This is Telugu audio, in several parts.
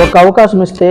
ఒక అవకాశం ఇస్తే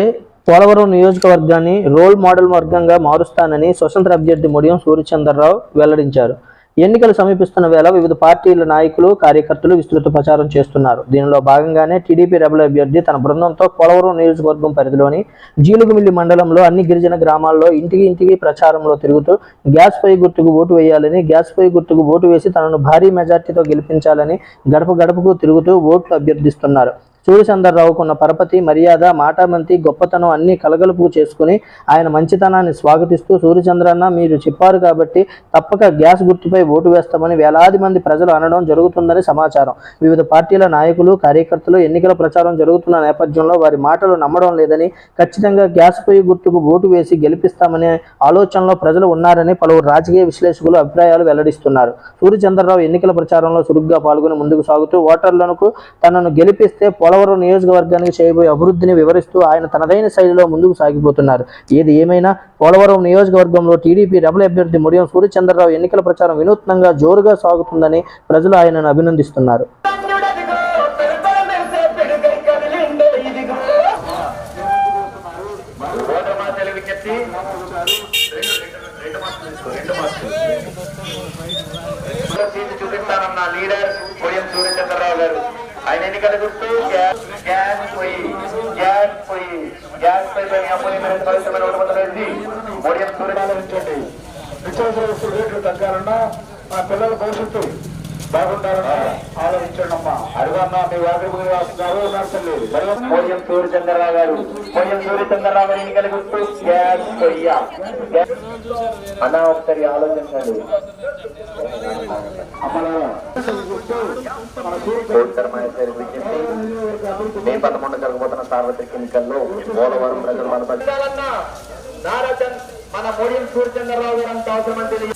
పోలవరం నియోజకవర్గాన్ని రోల్ మోడల్ వర్గంగా మారుస్తానని స్వతంత్ర అభ్యర్థి మొడియం సూర్యచంద్రరావు వెల్లడించారు. ఎన్నికలు సమీపిస్తున్న వేళ వివిధ పార్టీల నాయకులు కార్యకర్తలు విస్తృత ప్రచారం చేస్తున్నారు. దీనిలో భాగంగానే టీడీపీ రెబల్ అభ్యర్థి తన బృందంతో పోలవరం నియోజకవర్గం పరిధిలోని జీలుగుమిల్లి మండలంలో అన్ని గిరిజన గ్రామాల్లో ఇంటికి ఇంటికి ప్రచారంలో తిరుగుతూ గ్యాస్ పై గుర్తుకు ఓటు వేయాలని గ్యాస్ పై గుర్తుకు ఓటు వేసి తనను భారీ మెజార్టీతో గెలిపించాలని గడప గడపకు తిరుగుతూ ఓట్లు అభ్యర్థిస్తున్నారు. సూర్యచంద్రరావుకు పరపతి మర్యాద మాటామంతి గొప్పతనం అన్ని కలగలుపు చేసుకుని ఆయన మంచితనాన్ని స్వాగతిస్తూ సూర్యచంద్రన్న మీరు చెప్పారు కాబట్టి తప్పక గ్యాస్ గుర్తుపై ఓటు వేస్తామని వేలాది మంది ప్రజలు అనడం జరుగుతుందని సమాచారం. వివిధ పార్టీల నాయకులు కార్యకర్తలు ఎన్నికల ప్రచారం జరుగుతున్న నేపథ్యంలో వారి మాటలు నమ్మడం లేదని ఖచ్చితంగా గ్యాస్ పొయ్యి గుర్తుకు ఓటు వేసి గెలిపిస్తామనే ఆలోచనలో ప్రజలు ఉన్నారని పలువురు రాజకీయ విశ్లేషకులు అభిప్రాయాలు వెల్లడిస్తున్నారు. సూర్యచంద్రరావు ఎన్నికల ప్రచారంలో చురుగ్గా పాల్గొని ముందుకు సాగుతూ ఓటర్లకు తనను గెలిపిస్తే పోలవరం నియోజకవర్గానికి చేయబోయే అభివృద్ధిని వివరిస్తూ ఆయన తనదైన శైలిలో ముందుకు సాగిపోతున్నారు. ఏది ఏమైనా పోలవరం నియోజకవర్గంలో టీడీపీ రెబల్ అభ్యర్థి ముడియం సూర్యచంద్రరావు ఎన్నికల ప్రచారం వినూత్నంగా జోరుగా సాగుతుందని ప్రజలు ఆయనను అభినందిస్తున్నారు. చూపిస్తానన్న లీడర్ కొడియం సూర్యచంద్రరావు గారు. ఆయన ఎన్నికల గుర్తు గ్యాస్ గ్యాస్ పొయ్యి గ్యాస్ పొయ్యి గ్యాస్ పై పై అమూల్యమైన పవిత్రమైన ఓటు వేసి కొడియం సూర్యచంద్ర ఆలోచించండి నిత్యావసర వస్తువుల రేట్లు తగ్గాలన్నా మా పిల్లల భవిష్యత్తు బాగుండాలన్నా ఆలోచించండి అమ్మా అడుగమ్మా మీ వాటి రాస్తున్నారు నర్సల్లి. పోయం సూర్యచంద్రరావు గారు. పోయం సూర్యచంద్రరావు గారు ఎన్నికల గుర్తు గ్యాస్ పొయ్య గ్యాస్- అన్న ఒకసారి ఆలోచించండి. మే పదకొండు జరగబోతున్న సార్వత్రిక ఎన్నికల్లో పోలవరం ప్రజలు మన నారాచంద్ మన పోయం సూర్యచంద్రరావు గారు అంత అవసరం తెలియదు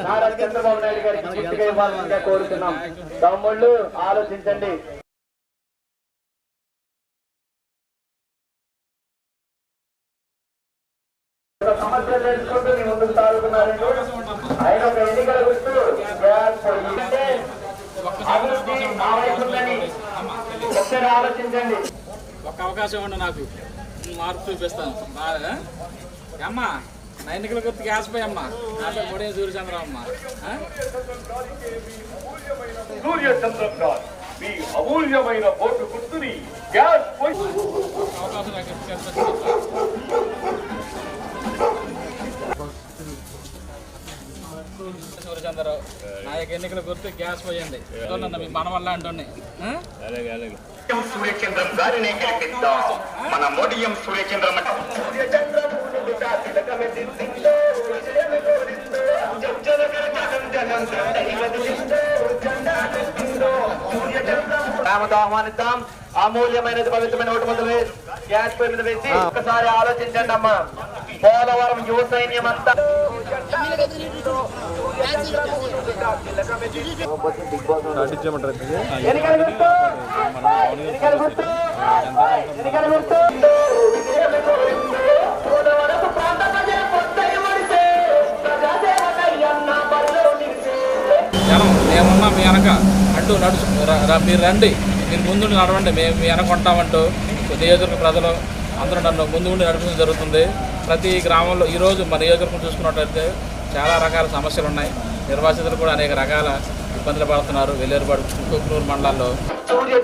నారా చంద్రబాబు నాయుడు గారికి ఇవ్వాల్సిందిగా కోరుతున్నాం తమ్ముళ్ళు ఆలోచించండి సమస్యలు తెలుసుకుంటూ మీ ముందుకు ఆయన ఒక ఎన్నికల గుర్తు అభివృద్ధి వైపు ఉందని ఒకసారి ఆలోచించండి. ఒక్క అవకాశం ఇవ్వండి నాకు. మార్పు చూపిస్తాను. బాగా. అమ్మా నా ఎన్నికల గుర్తు గ్యాస్ పై అమ్మా. నా పేరు పొడియం సూర్యచంద్రరావు మీ అమూల్యమైన ఓటు గుర్తుని గ్యాస్ అవకాశం నాకు సూర్యచంద్రరావు నా యొక్క ఎన్నికల గుర్తు గ్యాస్ పోయింది నన్ను మీ మన వల్ల అంటున్నాయి ఎం సూర్యచంద్రం గారినే గెలిపిద్దాం మన మోడియం సూర్యచంద్రం ఆహ్వానిద్దాం అమూల్యమైనది పవిత్రమైన ఓటు మొదలు వేసి గ్యాస్ పై మీద వేసి ఒకసారి ఆలోచించండి అమ్మా పోలవరం యువ సైన్యం అంతా ఎన్నికల జనం మేమున్నా మీ వెనక. అంటూ నడుచు మీరు రండి. మీరు ముందు నడవండి. మేము మీ వెనక ఉంటామంటూ. నియోజకవర్గ ప్రజలు అందరూ నన్ను ముందు ఉండి నడిపించడం జరుగుతుంది. ప్రతి గ్రామంలో ఈరోజు మన నియోజకవర్గం చూసుకున్నట్లయితే చాలా రకాల సమస్యలు ఉన్నాయి. నిర్వాసితులు కూడా అనేక రకాల ఇబ్బందులు పడుతున్నారు. వెల్లేరుపాడు కుక్కనూరు మండలాల్లో సూర్య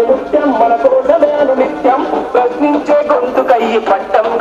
నిత్యం మన కోసమేను నిత్యం. ప్రశ్నించే గొంతుకయ్యి పట్టం